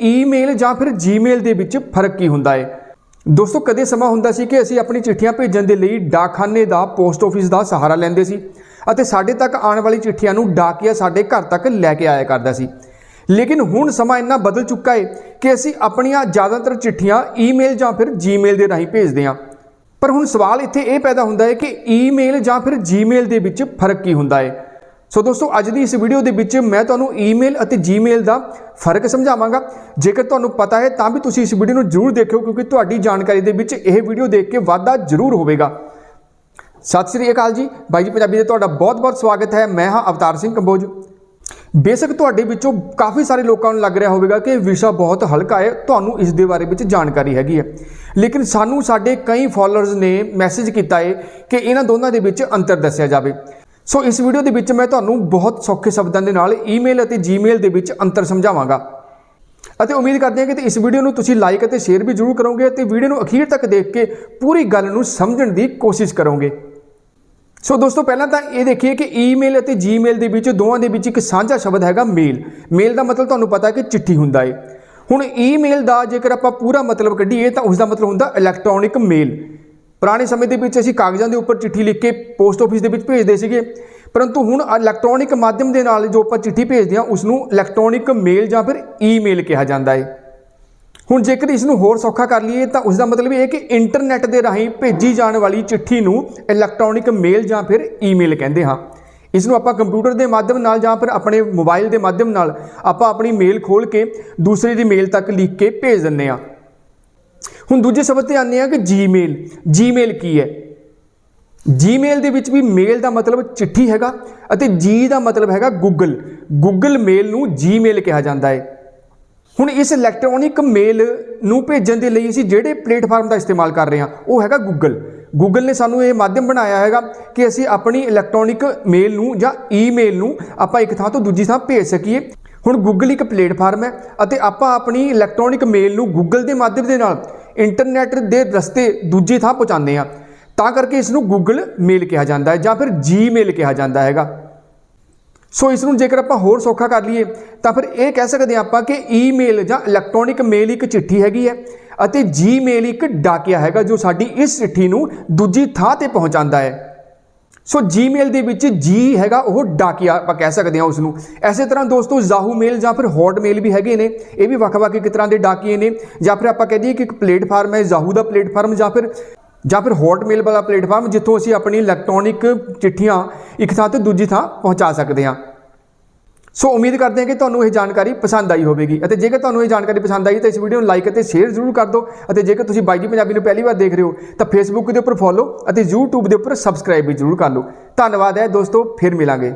Email ਜਾਂ ਫਿਰ Gmail ਦੇ ਵਿੱਚ ਫ਼ਰਕ ਕੀ ਹੁੰਦਾ ਹੈ ਦੋਸਤੋ, ਕਦੇ ਸਮਾਂ ਹੁੰਦਾ ਸੀ ਕਿ ਅਸੀਂ ਆਪਣੀ ਚਿੱਠੀਆਂ ਭੇਜਣ ਦੇ ਲਈ ਡਾਕਖਾਨੇ ਦਾ, ਪੋਸਟ ਆਫਿਸ ਦਾ ਸਹਾਰਾ ਲੈਂਦੇ ਸੀ ਅਤੇ ਸਾਡੇ ਤੱਕ ਆਉਣ ਵਾਲੀ ਚਿੱਠੀਆਂ ਨੂੰ ਡਾਕੀਆ ਸਾਡੇ ਘਰ ਤੱਕ ਲੈ ਕੇ ਆਇਆ ਕਰਦਾ ਸੀ। ਲੇਕਿਨ ਹੁਣ ਸਮਾਂ ਇੰਨਾ ਬਦਲ ਚੁੱਕਾ ਹੈ ਕਿ ਅਸੀਂ ਆਪਣੀਆਂ ਜ਼ਿਆਦਾਤਰ ਚਿੱਠੀਆਂ ਈਮੇਲ ਜਾਂ ਫਿਰ ਜੀਮੇਲ ਦੇ ਰਾਹੀਂ ਭੇਜਦੇ ਹਾਂ। ਪਰ ਹੁਣ ਸਵਾਲ ਇੱਥੇ ਇਹ ਪੈਦਾ ਹੁੰਦਾ ਹੈ ਕਿ ਈਮੇਲ ਜਾਂ ਫਿਰ ਜੀਮੇਲ ਦੇ ਵਿੱਚ ਫ਼ਰਕ ਕੀ ਹੁੰਦਾ ਹੈ ਸੋ ਦੋਸਤੋ, ਅੱਜ ਦੀ ਇਸ ਵੀਡੀਓ ਦੇ ਵਿੱਚ ਮੈਂ ਤੁਹਾਨੂੰ ਈਮੇਲ ਅਤੇ ਜੀਮੇਲ ਦਾ ਫ਼ਰਕ ਸਮਝਾਵਾਂਗਾ। ਜੇਕਰ ਤੁਹਾਨੂੰ ਪਤਾ ਹੈ, ਤਾਂ ਵੀ ਤੁਸੀਂ ਇਸ ਵੀਡੀਓ ਨੂੰ ਜ਼ਰੂਰ ਦੇਖਿਓ, ਕਿਉਂਕਿ ਤੁਹਾਡੀ ਜਾਣਕਾਰੀ ਦੇ ਵਿੱਚ ਇਹ ਵੀਡੀਓ ਦੇਖ ਕੇ ਵਾਧਾ ਜ਼ਰੂਰ ਹੋਵੇਗਾ। ਸਤਿ ਸ੍ਰੀ ਅਕਾਲ ਜੀ। ਬਾਈ ਜੀ, ਪੰਜਾਬੀ ਦੇ ਤੁਹਾਡਾ ਬਹੁਤ-ਬਹੁਤ ਸਵਾਗਤ ਹੈ। ਮੈਂ ਹਾਂ ਅਵਤਾਰ ਸਿੰਘ ਕੰਬੋਜ। ਬੇਸ਼ੱਕ ਤੁਹਾਡੇ ਵਿੱਚੋਂ ਕਾਫੀ ਸਾਰੇ ਲੋਕਾਂ ਨੂੰ ਲੱਗ ਰਿਹਾ ਹੋਵੇਗਾ ਕਿ ਇਹ ਵਿਸ਼ਾ ਬਹੁਤ ਹਲਕਾ ਹੈ। ਤੁਹਾਨੂੰ ਇਸ ਦੇ ਬਾਰੇ ਵਿੱਚ ਜਾਣਕਾਰੀ ਹੈਗੀ ਹੈ। ਲੇਕਿਨ ਸਾਨੂੰ ਸਾਡੇ ਕਈ ਫਾਲੋਅਰਸ ਨੇ ਮੈਸੇਜ ਕੀਤਾ ਹੈ ਕਿ ਇਹਨਾਂ ਦੋਨਾਂ ਦੇ ਵਿੱਚ ਅੰਤਰ ਦੱਸਿਆ ਜਾਵੇ। ਸੋ ਇਸ ਵੀਡੀਓ ਦੇ ਵਿੱਚ ਮੈਂ ਤੁਹਾਨੂੰ ਬਹੁਤ ਸੌਖੇ ਸ਼ਬਦਾਂ ਦੇ ਨਾਲ ਈਮੇਲ ਅਤੇ ਜੀਮੇਲ ਦੇ ਵਿੱਚ ਅੰਤਰ ਸਮਝਾਵਾਂਗਾ। ਅਤੇ ਉਮੀਦ ਕਰਦੇ ਹਾਂ ਕਿ ਇਸ ਵੀਡੀਓ ਨੂੰ ਤੁਸੀਂ ਲਾਈਕ ਅਤੇ ਸ਼ੇਅਰ ਵੀ ਜ਼ਰੂਰ ਕਰੋਗੇ ਅਤੇ ਵੀਡੀਓ ਨੂੰ ਅਖੀਰ ਤੱਕ ਦੇਖ ਕੇ ਪੂਰੀ ਗੱਲ ਨੂੰ ਸਮਝਣ ਦੀ ਕੋਸ਼ਿਸ਼ ਕਰੋਗੇ। ਸੋ ਦੋਸਤੋ, ਪਹਿਲਾਂ ਤਾਂ ਇਹ ਦੇਖੀਏ ਕਿ ਈਮੇਲ ਅਤੇ ਜੀਮੇਲ ਦੇ ਵਿੱਚ ਦੋਵਾਂ ਦੇ ਵਿੱਚ ਇੱਕ ਸਾਂਝਾ ਸ਼ਬਦ ਹੈਗਾ ਮੇਲ ਮੇਲ ਦਾ ਮਤਲਬ ਤੁਹਾਨੂੰ ਪਤਾ ਹੈ ਕਿ ਚਿੱਠੀ ਹੁੰਦਾ ਹੈ ਹੁਣ ਈਮੇਲ ਦਾ ਜੇਕਰ ਆਪਾਂ ਪੂਰਾ ਮਤਲਬ ਕੱਢੀਏ ਤਾਂ ਉਸ ਦਾ ਮਤਲਬ ਹੁੰਦਾ ਇਲੈਕਟ੍ਰੋਨਿਕ ਮੇਲ ਪੁਰਾਣੇ ਸਮੇਂ ਦੇ ਵਿੱਚ ਅਸੀਂ ਕਾਗਜ਼ਾਂ ਦੇ ਉੱਪਰ ਚਿੱਠੀ ਲਿਖ ਕੇ ਪੋਸਟ ਆਫਿਸ ਦੇ ਵਿੱਚ ਭੇਜਦੇ ਸੀਗੇ। ਪਰੰਤੂ ਹੁਣ ਇਲੈਕਟ੍ਰੋਨਿਕ ਮਾਧਿਅਮ ਦੇ ਨਾਲ ਜੋ ਆਪਾਂ ਚਿੱਠੀ ਭੇਜਦੇ ਹਾਂ ਉਸ ਨੂੰ ਇਲੈਕਟ੍ਰੋਨਿਕ ਮੇਲ ਜਾਂ ਫਿਰ ਈਮੇਲ ਕਿਹਾ ਜਾਂਦਾ ਹੈ ਹੁਣ ਜੇਕਰ ਇਸ ਨੂੰ ਹੋਰ ਸੌਖਾ ਕਰ ਲਈਏ, ਤਾਂ ਉਸ ਦਾ ਮਤਲਬ ਇਹ ਹੈ ਕਿ ਇੰਟਰਨੈਟ ਦੇ ਰਾਹੀਂ ਭੇਜੀ ਜਾਣ ਵਾਲੀ ਚਿੱਠੀ ਨੂੰ ਇਲੈਕਟ੍ਰੋਨਿਕ ਮੇਲ ਜਾਂ ਫਿਰ ਈਮੇਲ ਕਹਿੰਦੇ ਹਾਂ। ਇਸ ਨੂੰ ਆਪਾਂ ਕੰਪਿਊਟਰ ਦੇ ਮਾਧਿਅਮ ਨਾਲ ਜਾਂ ਫਿਰ ਆਪਣੇ ਮੋਬਾਈਲ ਦੇ ਮਾਧਿਅਮ ਨਾਲ ਆਪਾਂ ਆਪਣੀ ਮੇਲ ਖੋਲ ਕੇ ਦੂਸਰੇ ਦੀ ਮੇਲ ਤੱਕ ਲਿਖ ਕੇ ਭੇਜ ਦਿੰਦੇ ਹਾਂ। ਹੁਣ ਦੂਜੇ ਸ਼ਬਦ ਤੇ ਆਉਂਦੇ ਆ ਕਿ ਜੀਮੇਲ ਜੀਮੇਲ ਕੀ ਹੈ? ਜੀਮੇਲ ਦੇ ਵਿੱਚ ਵੀ ਮੇਲ ਦਾ ਮਤਲਬ ਚਿੱਠੀ ਹੈਗਾ ਅਤੇ ਜੀ ਦਾ ਮਤਲਬ ਹੈਗਾ ਗੂਗਲ ਗੂਗਲ ਮੇਲ ਨੂੰ ਜੀਮੇਲ ਕਿਹਾ ਜਾਂਦਾ ਹੈ। ਹੁਣ ਇਸ ਇਲੈਕਟ੍ਰੋਨਿਕ ਮੇਲ ਨੂੰ ਭੇਜਣ ਦੇ ਲਈ ਅਸੀਂ ਜਿਹੜੇ ਪਲੇਟਫਾਰਮ ਦਾ ਇਸਤੇਮਾਲ ਕਰ ਰਹੇ ਹਾਂ, ਉਹ ਹੈਗਾ ਗੂਗਲ ਗੂਗਲ ਨੇ ਸਾਨੂੰ ਇਹ ਮਾਧਿਅਮ ਬਣਾਇਆ ਹੈਗਾ ਕਿ ਅਸੀਂ ਆਪਣੀ ਇਲੈਕਟ੍ਰੋਨਿਕ ਮੇਲ ਨੂੰ ਜਾਂ ਈਮੇਲ ਨੂੰ ਆਪਾਂ ਇੱਕ ਥਾਂ ਤੋਂ ਦੂਜੀ ਥਾਂ ਭੇਜ ਸਕੀਏ। ਹੁਣ ਗੂਗਲ ਇੱਕ ਪਲੇਟਫਾਰਮ ਹੈ ਅਤੇ ਆਪਾਂ ਆਪਣੀ ਇਲੈਕਟ੍ਰੋਨਿਕ ਮੇਲ ਨੂੰ ਗੂਗਲ ਦੇ ਮਾਧਿਅਮ ਦੇ ਨਾਲ ਇੰਟਰਨੈਟ ਦੇ ਰਸਤੇ ਦੂਜੀ ਥਾਂ ਪਹੁੰਚਾਉਂਦੇ ਆ ਤਾਂ ਕਰਕੇ ਇਸ ਨੂੰ ਗੂਗਲ ਮੇਲ ਕਿਹਾ ਜਾਂਦਾ ਹੈ ਜਾਂ ਫਿਰ ਜੀਮੇਲ ਕਿਹਾ ਜਾਂਦਾ ਹੈਗਾ। ਸੋ ਇਸ ਨੂੰ ਜੇਕਰ ਆਪਾਂ ਹੋਰ ਸੌਖਾ ਕਰ ਲਈਏ, ਤਾਂ ਫਿਰ ਇਹ ਕਹਿ ਸਕਦੇ ਹਾਂ ਆਪਾਂ ਕਿ ਈਮੇਲ ਜਾਂ ਇਲੈਕਟ੍ਰੋਨਿਕ ਮੇਲ ਇੱਕ ਚਿੱਠੀ ਹੈਗੀ ਹੈ ਅਤੇ ਜੀਮੇਲ ਇੱਕ ਡਾਕਿਆ ਹੈਗਾ ਜੋ ਸਾਡੀ ਇਸ ਚਿੱਠੀ ਨੂੰ ਦੂਜੀ ਥਾਂ ਤੇ ਪਹੁੰਚਾਉਂਦਾ ਹੈ। ਸੋ ਜੀਮੇਲ ਦੇ ਵਿੱਚ ਜੀ ਹੈਗਾ ਉਹ ਡਾਕੀਆ ਆਪਾਂ ਕਹਿ ਸਕਦੇ ਹਾਂ ਉਸ ਨੂੰ ਐਸੇ ਤਰ੍ਹਾਂ ਦੋਸਤੋ ਯਾਹੂ ਮੇਲ ਜਾਂ ਫਿਰ ਹੌਟਮੇਲ ਵੀ ਹੈਗੇ ਨੇ। ਇਹ ਵੀ ਵੱਖ-ਵੱਖ ਇੱਕ ਤਰ੍ਹਾਂ ਦੇ ਡਾਕੀਏ ਨੇ। ਜਾਂ ਫਿਰ ਆਪਾਂ ਕਹਿ ਦਈਏ ਕਿ ਇੱਕ ਪਲੇਟਫਾਰਮ ਹੈ ਜ਼ਾਹੂ ਦਾ ਪਲੇਟਫਾਰਮ ਜਾਂ ਫਿਰ ਜਾਂ ਫਿਰ ਹੌਟਮੇਲ ਵਾਲਾ ਪਲੇਟਫਾਰਮ, ਜਿੱਥੋਂ ਅਸੀਂ ਆਪਣੀ ਇਲੈਕਟ੍ਰੋਨਿਕ ਚਿੱਠੀਆਂ ਇੱਕ ਥਾਂ ਤੋਂ ਦੂਜੀ ਥਾਂ ਪਹੁੰਚਾ ਸਕਦੇ ਹਾਂ। ਸੋ ਉਮੀਦ ਕਰਦੇ ਹਾਂ ਕਿ ਤੁਹਾਨੂੰ ਇਹ ਜਾਣਕਾਰੀ ਪਸੰਦ ਆਈ ਹੋਵੇਗੀ ਅਤੇ ਜੇਕਰ ਤੁਹਾਨੂੰ ਇਹ ਜਾਣਕਾਰੀ ਪਸੰਦ ਆਈ ਤਾਂ ਇਸ ਵੀਡੀਓ ਨੂੰ ਲਾਈਕ ਅਤੇ ਸ਼ੇਅਰ ਜ਼ਰੂਰ ਕਰ ਦਿਓ ਅਤੇ ਜੇਕਰ ਤੁਸੀਂ ਬਾਈ ਜੀ ਪੰਜਾਬੀ ਨੂੰ ਪਹਿਲੀ ਵਾਰ ਦੇਖ ਰਹੇ ਹੋ ਤਾਂ ਫੇਸਬੁੱਕ ਦੇ ਉੱਪਰ ਫੋਲੋ ਅਤੇ YouTube ਦੇ ਉੱਪਰ ਸਬਸਕ੍ਰਾਈਬ ਵੀ ਜ਼ਰੂਰ ਕਰ ਲਓ। ਧੰਨਵਾਦ ਹੈ ਦੋਸਤੋ, ਫਿਰ ਮਿਲਾਂਗੇ।